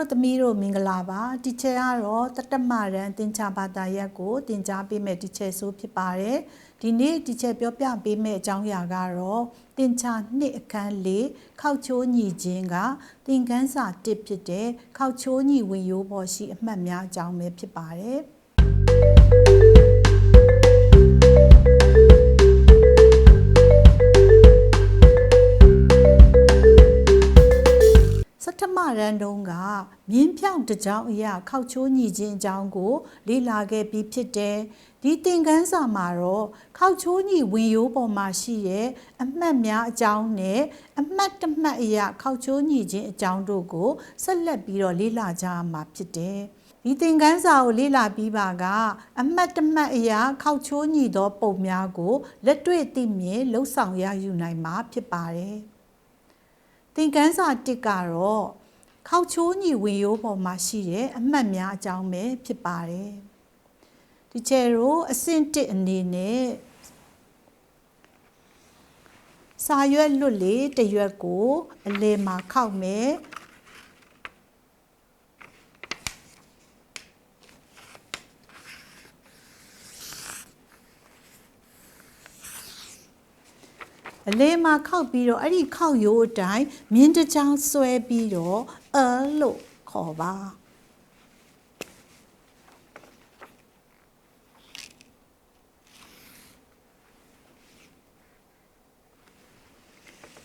တို့သမီးတို့မင်္ဂလာပါတီချာကတော့တတမရန်တင်ချာဘာသာရပ်ကိုတင် जा ပေးမဲ့တီချာဆိုဖြစ်ပါတယ်ဒီနေ့တီချာပြောပြပေးမဲ့အကြောင်းအရာကတော့တင်ချာနှစ်အခန်းလေးခောက်ချိုးညီခြင်းကသင်ခန်းစာတစ်ဖြစ်တဲ့ခောက်ချိုးညီဝင်ရိုးပေါ်ရှိအမှတ်များအကြောင်းပဲဖြစ်ပါတယ် ရန်တုံးကမြင်းဖြောင့်တစ်ကြောင်းအရာခောက်ချိုးညီခြင်းအကြောင်းကို လေ့လာခဲ့ပြီးဖြစ်တယ်ဒီသင်ခန်းစာမှာတော့ခောက်ချိုးညီဝင်ရိုးပေါ်မှာရှိရဲ့အမှတ်များအကြောင်းနဲ့အမှတ်တစ်မှတ်အရာခောက်ချိုးညီခြင်းအကြောင်းတို့ကိုဆက်လက်ပြီးတော့လေ့လာကြရမှာဖြစ်တယ်ဒီသင်ခန်းစာကိုလေ့လာပြီးပါက အမှတ်တမှတ်အရာခောက်ချိုးညီသောပုံများကိုလက်တွေ့သိမြင်လှုပ်ဆောင်ရယူနိုင်မှာဖြစ်ပါတယ်။သင်ခန်းစာတစ်ကတော့ ခောက်ချိုးညီဝင်ရိုးပေါ်မှာရှိတဲ့အမှတ်များအကြောင်းပဲဖြစ်ပါတယ်။ဒီချေရိုအဆင့်တစ်အနေနဲ့စာရွက်လွတ်လေးတစ်ရွက်ကို အလယ်မှာခောက်မယ်။အလေးမှာခောက်ပြီးတော့အဲ့ဒီခောက်ရိုးအတိုင်းမြင်းတစ်ချောင်းဆွဲပြီးတော့ အလို့ခေါ်ပါ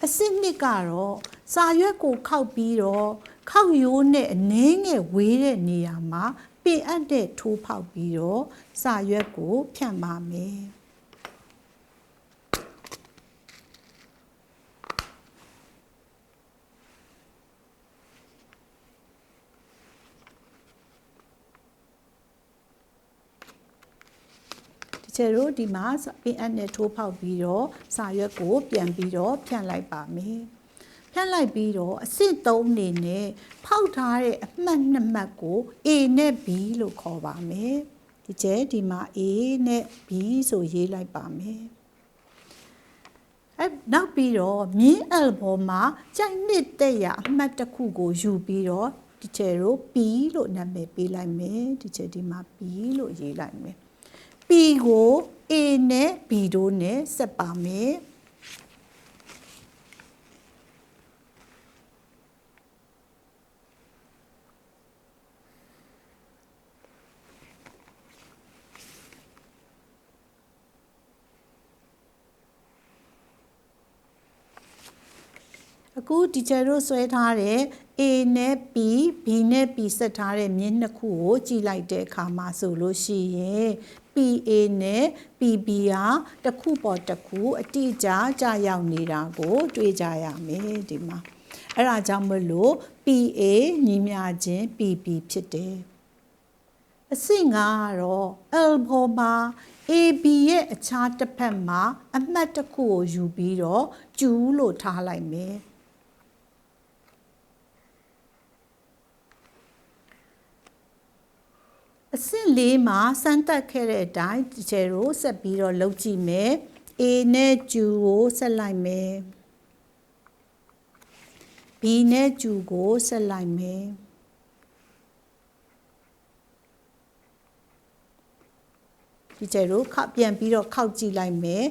အစစ်နှစ်ကတော့စာရွက်ကိုခောက်ပြီးတော့ခောက်ရိုးနဲ့အနှင်းငယ်ဝေးတဲ့နေရာမှာပင်အပ်တဲ့ထိုးဖောက်ပြီးတော့စာရွက်ကိုဖြန့်ပါမယ်။ တချေတို့ဒီမှာပင်အပ်နဲ့ထိုးဖောက်ပြီးတော့စာရွက်ကို ပြန်ပြီးတော့ဖြန့်လိုက်ပါမယ်။ဖြန့်လိုက်ပြီးတော့အစစ်သုံးအနေနဲ့ဖောက်ထားတဲ့အမှတ်နှစ်မှတ်ကို A နဲ့ B လို့ခေါ်ပါမယ်။ဒီကျဲဒီမှာ A နဲ့ B ဆိုရေးလိုက်ပါမယ်။အဲနောက်ပြီးတော့မြင်း L ပေါ်မှာကြိုက်နှစ်တဲ့ရအမှတ်တစ်ခုကိုယူပြီးတော့ဒီချေတို့ P လို့နာမည်ပေးလိုက်မယ်ဒီချေဒီမှာ P လို့ရေးလိုက်မယ် P ကို A နဲ့ B တို့နဲ့ဆက်ပါမယ် အခုဒီချာတို့ဆွဲထားတဲ့ A နဲ့ B B နဲ့ P ဆက်ထားတဲ့မြင်းနှစ်ခုကိုကြည့်လိုက်တဲ့အခါမှာဆိုလို့ရှိရင် PA နဲ့ PB ဟာတစ်ခုပေါ်တစ်ခုအတိအကျကြာရောက်နေတာကို တွေ့ကြရမယ်ဒီမှာအဲ့ဒါကြောင့်မလို့ PA ညီမျှခြင်း PB ဖြစ်တယ်အဆင့်ကတော့ L ပေါ်မှာ AB ရဲ့အခြားတစ်ဖက်မှာ အမှတ်တစ်ခုကိုယူပြီးတော့ကျူးလို့ထားလိုက်မယ် အဆင့်လေးမှာစမ်းသပ်ခဲ့တဲ့အတိုင်းဒီချေကိုဆက်ပြီးတော့လုပ်ကြည့်မယ် A နဲ့ကျူကိုဆက်လိုက်မယ် B နဲ့ကျူကိုဆက်လိုက်မယ်ဒီချေကိုခောက်ပြန်ပြီးတော့ခောက်ကြည့်လိုက်မယ်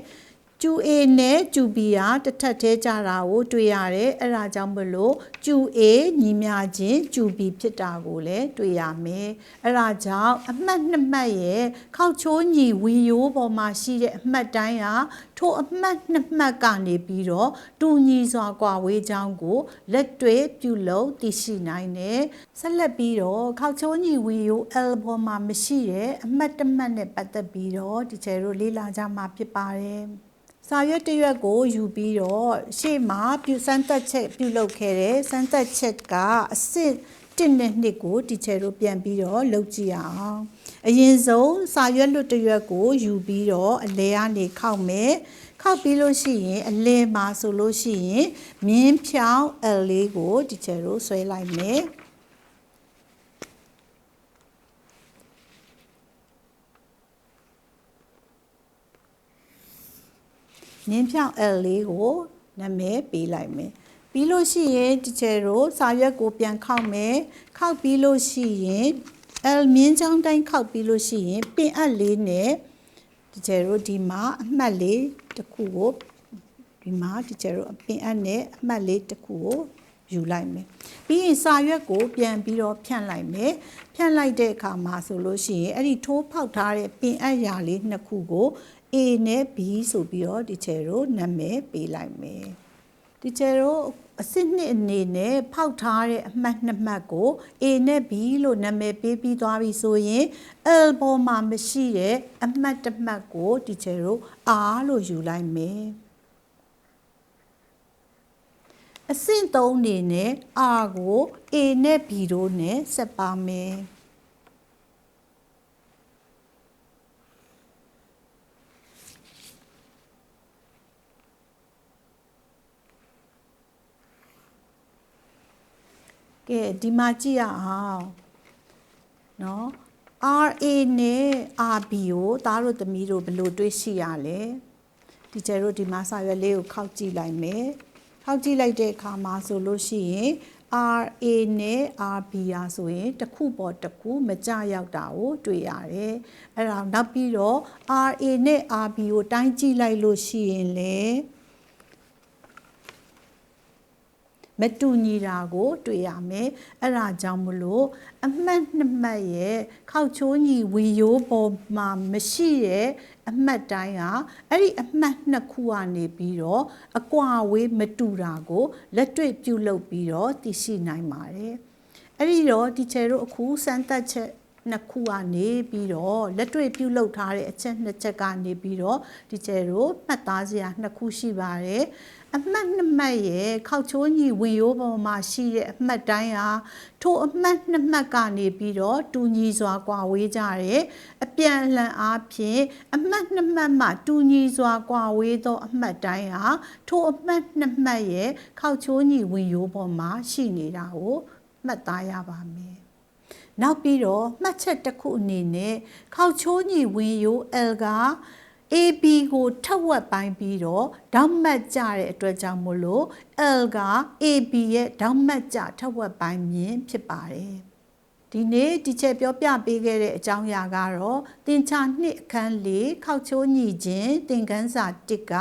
ကျူ A နဲ့ကျူ B ဟာတစ်ထပ်သေးကြတာကိုတွေ့ရတယ်အဲ့ဒါကြောင့်မလို့ကျူ A ညီမျှခြင်းကျူ B ဖြစ်တာကိုလည်းတွေ့ရမယ်အဲ့ဒါကြောင့်အမှတ်နှစ်မှတ်ရဲ့ခောက်ချိုးညီဝင်ရိုးပေါ်မှာရှိတဲ့အမှတ်တိုင်းဟာထိုအမှတ်နှစ်မှတ်ကနေပြီးတော့တူညီစွာကွာဝေးကြောင်းကိုလက်တွေ့ပြုလုပ်သိရှိနိုင်တယ်ဆက်လက်ပြီးတော့ခောက်ချိုးညီဝင်ရိုး L ပေါ်မှာမရှိတဲ့အမှတ်တစ်မှတ်နဲ့ပတ်သက်ပြီးတော့ဒီချေတို့လေ့လာကြမှာဖြစ်ပါတယ် စာရွက်တစ်ရွက်ကိုယူပြီးတော့ရှေ့မှာပြုစမ်းသက်ချက်ပြုလုပ်ခဲ့တဲ့စမ်းသက်ချက်ကအစစ်တစ်နဲ့နှစ်ကိုတီချယ်တို့ပြန်ပြီးတော့လုပ်ကြည့်အောင်အရင်ဆုံးစာရွက်လွတ်တစ်ရွက်ကိုယူပြီးတော့အလဲကနေခောက်မယ်ခောက်ပြီးလို့ရှိရင်အလဲမှာဆိုလို့ရှိရင်မြင်းဖြောင်း L လေးကိုတီချယ်တို့ဆွဲလိုက်မယ် နင်းဖြောင်း L လေးကိုနာမည်ပေးလိုက်မယ်ပြီးလို့ရှိရင်ဒီချယ်တို့စာရွက်ကိုပြန်ခောက်မယ်ခောက်ပြီးလို့ရှိရင် L မြင်းချောင်းတိုင်းခောက်ပြီးလို့ရှိရင်ပင်အပ်လေးနဲ့ဒီချယ်တို့ဒီမှာအမှတ်လေးတစ်ခုကိုဒီမှာဒီချယ်တို့ပင်အပ်နဲ့အမှတ်လေးတစ်ခုကိုယူလိုက်မယ်ပြီးရင်စာရွက်ကိုပြန်ပြီးတော့ဖြန့်လိုက်မယ်ဖြန့်လိုက်တဲ့အခါမှာဆိုလို့ရှိရင်အဲ့ဒီထိုးဖောက်ထားတဲ့ပင်အပ်ရာလေးနှစ်ခုကို A နဲ့ B ဆိုပြီးတော့ဒီချယ်တို့နာမည်ပေးလိုက်မယ်ဒီချယ်တို့အစစ်နှစ်အနေနဲ့ဖောက်ထားတဲ့အမှတ်နှစ်မှတ်ကို A နဲ့ B လို့နာမည်ပေးပြီးသွားပြီဆိုရင် L ပေါ်မှာမရှိတဲ့အမှတ်တစ်မှတ်ကိုဒီချယ်တို့ R လို့ယူလိုက်မယ်အဆင့်3အနေနဲ့ R ကို A နဲ့ B တို့နဲ့ဆက်ပါမယ် ကဲဒီမှာကြည့်ရအောင်နော် RA နဲ့ RB ကိုသားတို့သမီးတို့ဘယ်လိုတွေးရှိရလဲဒီကျဲတို့ဒီမှာစာရွက်လေးကိုခောက်ကြည့်လိုက်မယ်ခောက်ကြည့်လိုက်တဲ့အခါမှာဆိုလို့ရှိရင် RA နဲ့ RB อ่ะဆိုရင်တစ်ခုပေါ်တစ်ခုမကြရောက်တာကိုတွေ့ရတယ်အဲ့ဒါနောက်ပြီးတော့ RA နဲ့ RB ကိုတိုင်းကြည့်လိုက်လို့ရှိရင်လည်း မတူညီတာကို တွေ့ရမယ်အဲ့ဒါကြောင့်မလို့အမှတ်နှစ်မှတ်ရဲ့ခောက်ချိုးညီဝင်ရိုးပေါ်မှာမရှိရဲ့အမှတ်တိုင်းဟာအဲ့ဒီအမှတ်နှစ်ခုကနေပြီးတော့အကွာဝေးမတူတာကိုလက်တွေ့ပြုလုပ်ပြီးတော့သိရှိနိုင်ပါတယ်အဲ့ဒီတော့ဒီချယ်တို့အခုစမ်းသပ်ချက်နှစ်ခုကနေပြီးတော့လက်တွေ့ပြုလုပ်ထားတဲ့အချက်နှစ်ချက်ကနေပြီးတော့ဒီကျဲတို့မှတ်သားစရာနှစ်ခုရှိပါတယ် အမှတ်နှစ်မှတ်ရဲ့ခောက်ချိုးညီဝင်ရိုးပေါ်မှာရှိတဲ့အမှတ်တိုင်းဟာထိုအမှတ်နှစ်မှတ်ကနေပြီးတော့တူညီစွာကွာဝေးကြတယ်အပြန်အလှန်အားဖြင့်အမှတ်နှစ်မှတ်မှတူညီစွာကွာဝေးသော အမှတ်တိုင်းဟာထိုအမှတ်နှစ်မှတ်ရဲ့ခောက်ချိုးညီဝင်ရိုးပေါ်မှာရှိနေတာကိုမှတ်သားရပါမယ်နောက်ပြီးတော့မှတ်ချက်တစ်ခုအနေနဲ့ခောက်ချိုးညီဝင်ရိုး L က AB ကိုထက်ဝက်ပိုင်းပြီးတော့ဓာတ်မှတ်ကြတဲ့အတွက်ကြောင့်မို့လို့ L က AB ရဲ့ဓာတ်မှတ်ကြထက်ဝက်ပိုင်းမြင်ဖြစ်ပါတယ်ဒီနေ့ဒီချက်ပြောပြပေးခဲ့တဲ့အကြောင်းအရာကတော့တင်ချာနှစ်အခန်းလေးခောက်ချိုးညီခြင်းသင်ခန်းစာ1က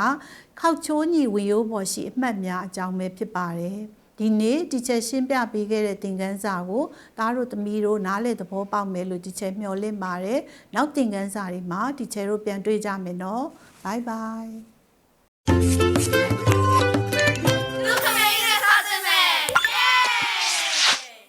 ခောက်ချိုးညီဝင်ရိုးပေါ်ရှိအမှတ်များအကြောင်းပဲဖြစ်ပါတယ်။ ဒီနေ့ဒီချက်ရှင်းပြပေးခဲ့တဲ့သင်ခန်းစာကိုသားတို့သမီးတို့နားလည်သဘောပေါက်မယ်လို့ဒီချက်မျှော်လင့်ပါတယ်။နောက်သင်ခန်းစာတွေမှာဒီချက်တို့ပြန်တွေ့ကြမယ်နော်။ Bye bye